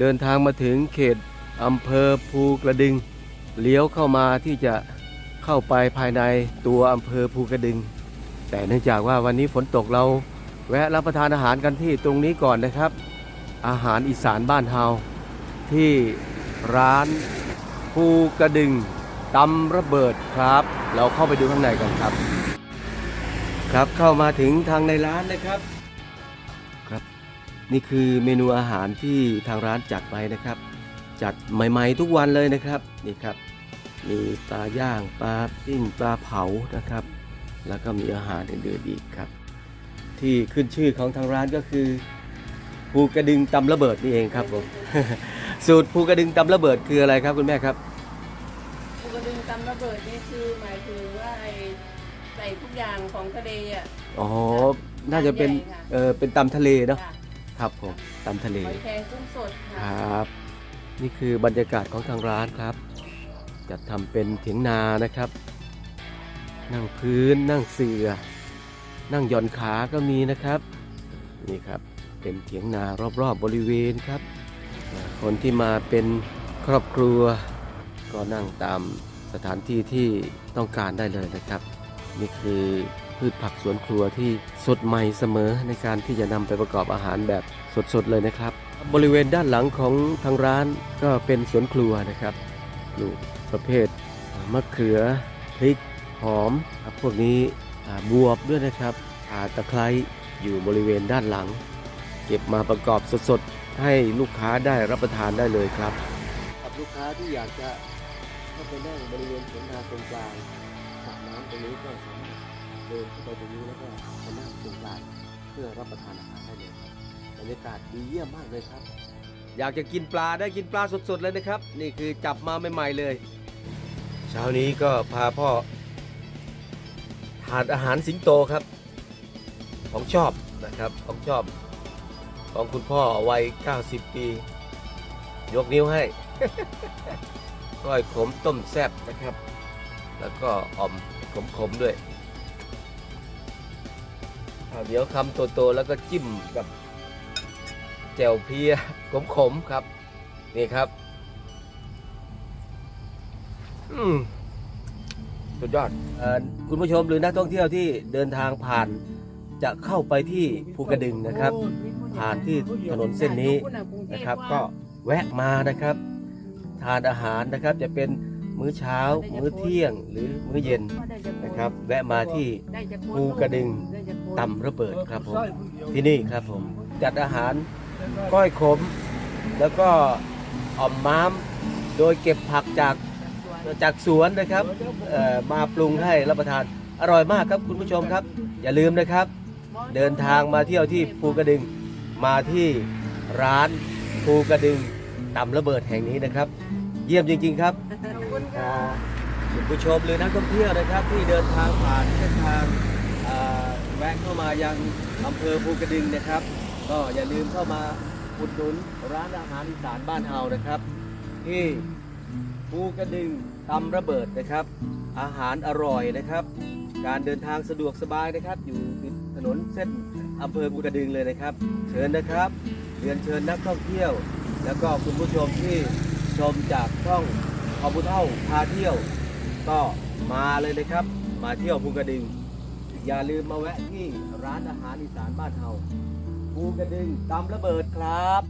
เดินทางมาถึงเขตอำเภอภูกระดึง เลี้ยวเข้ามาที่จะเข้าไปภายในตัวอำเภอภูกระดึง แต่เนื่องจากว่าวันนี้ฝนตกเราแวะรับประทานอาหารกันที่ตรงนี้ก่อนนะครับ อาหารอีสานบ้านเฮาที่ร้านภูกระดึงตำระเบิดครับ เราเข้าไปดูข้างในกันครับ ครับเข้ามาถึงทางในร้านนะครับครับ นี่คือเมนูอาหารที่ทางร้านจัดไว้นะครับ จัดใหม่ๆทุกวันเลยนะครับนี่ครับ มีปลาย่างปลาปิ้งปลาเผานะครับ แล้วก็มีอาหารอื่นๆอีกครับ ที่ขึ้นชื่อของทางร้านก็คือภูกระดึงตำระเบิดนี่เองครับผมสูตรภูกระดึงตำระเบิดคืออะไรครับคุณแม่ครับปูกระดึงตำระเบิดนี่คือหมายถึงว่าไอ้ใส่ทุกอย่างของทะเลอะอ๋อน่าจะเป็นใหญ่ค่ะเออเป็นตำทะเลเนาะจ้ะ ครับผมตำทะเลหอยแครงกุ้งสดคค่ะรับ นี่คือบรรยากาศของทางร้านครับ จัดทำเป็นเถียงนานะครับ นั่งพื้นนั่งเสือ นั่งหย่อนขาก็มีนะครับ นี่ครับเป็นเถียงนารอบๆบบริเวณครับอ่าคนที่มาเป็นครอบครัว ก็นั่งตามสถานที่ที่ต้องการได้เลยนะครับ นี่คือ พืชผักสวนครัวที่สดใหม่เสมอในการที่จะนำไปประกอบอาหารแบบสดๆเลยนะครับ บริเวณด้านหลังของทางร้านก็เป็นสวนครัวนะครับปลูกประเภทมะเขือพริกหอมครับพวกนี้บวบด้วยนะครับอาตะไคร้อยู่บริเวณด้านหลัง เก็บมาประกอบสดๆ ให้ลูกค้าได้รับประทานได้เลยครับกับลูกค้าที่อยากจะเข้าไปนั่งบริเวณสวนนาตรงกลางสระน้ำตรงนี้ก็สามารถ เดินเข้าไปตรงนี้แล้วก็มานั่งตรงกลางเพื่อรับประทานอาหารได้เลยครับบรรยากาศดีเยี่ยมมากเลยครับ อยากจะกินปลาได้กินปลาสดๆเลยนะครับ นี่คือจับมาใหม่ๆเลย เช้านี้ก็พาพ่อทานอาหารสิงโตครับ ของชอบนะครับของชอบของคุณพ่อวัย 90 ปี ยกนิ้วให้ก้อยขมต้มแซ่บนะครับ แล้วก็อ่อมขมๆด้วย เอาเดี๋ยวคำโตๆแล้วก็จิ้มกับแจ่วเพียขมๆครับ นี่ครับ อืมสุดยอดเออคุณผู้ชมหรือนักท่องเที่ยวที่เดินทางผ่านจะเข้าไปที่ภูกระดึงนะครับ ผ่านที่ถนนเส้นนี้นะครับ ก็แวะมานะครับ ทานอาหารนะครับจะเป็นมื้อเช้า มื้อเที่ยงหรือมื้อเย็นนะครับ แวะมาที่ภูกระดึง ตำระเบิดครับผมที่นี่ครับผมจัดอาหารก้อยขม แล้วก็อ่อมม้าม โดยเก็บผักจากจากสวนนะครับเอ่อมาปรุงให้รับประทานอร่อยมากครับคุณผู้ชมครับ อย่าลืมนะครับ เดินทางมาเที่ยวที่ภูกระดึงมาที่ร้านภูกระดึงตำระเบิดแห่งนี้นะครับ เยี่ยมจริง ๆ ครับอ่าคุณผู้ชมหรือนักท่องเที่ยวนะครับ ที่เดินทางผ่านเส้นทางอ่า แวะเข้ามายังอำเภอภูกระดึงนะครับ ก็อย่าลืมเข้ามาอุดหนุนร้านอาหารอีสานบ้านเฮานะครับ ที่ภูกระดึงตำระเบิดนะครับ อาหารอร่อยนะครับ การเดินทางสะดวกสบายนะครับ อยู่ติดถนนเส้นอำเภอภูกระดึงเลยนะครับ เชิญนะครับเรียนเชิญนักท่องเที่ยว แล้วก็คุณผู้ชมที่ชมจากช่องคอมพุเท่าพาเที่ยว ก็มาเลยนะครับ มาเที่ยวภูกระดึง อย่าลืมมาแวะที่ร้านอาหารอีสานบ้านเฮาภูกระดึงตำระเบิดครับ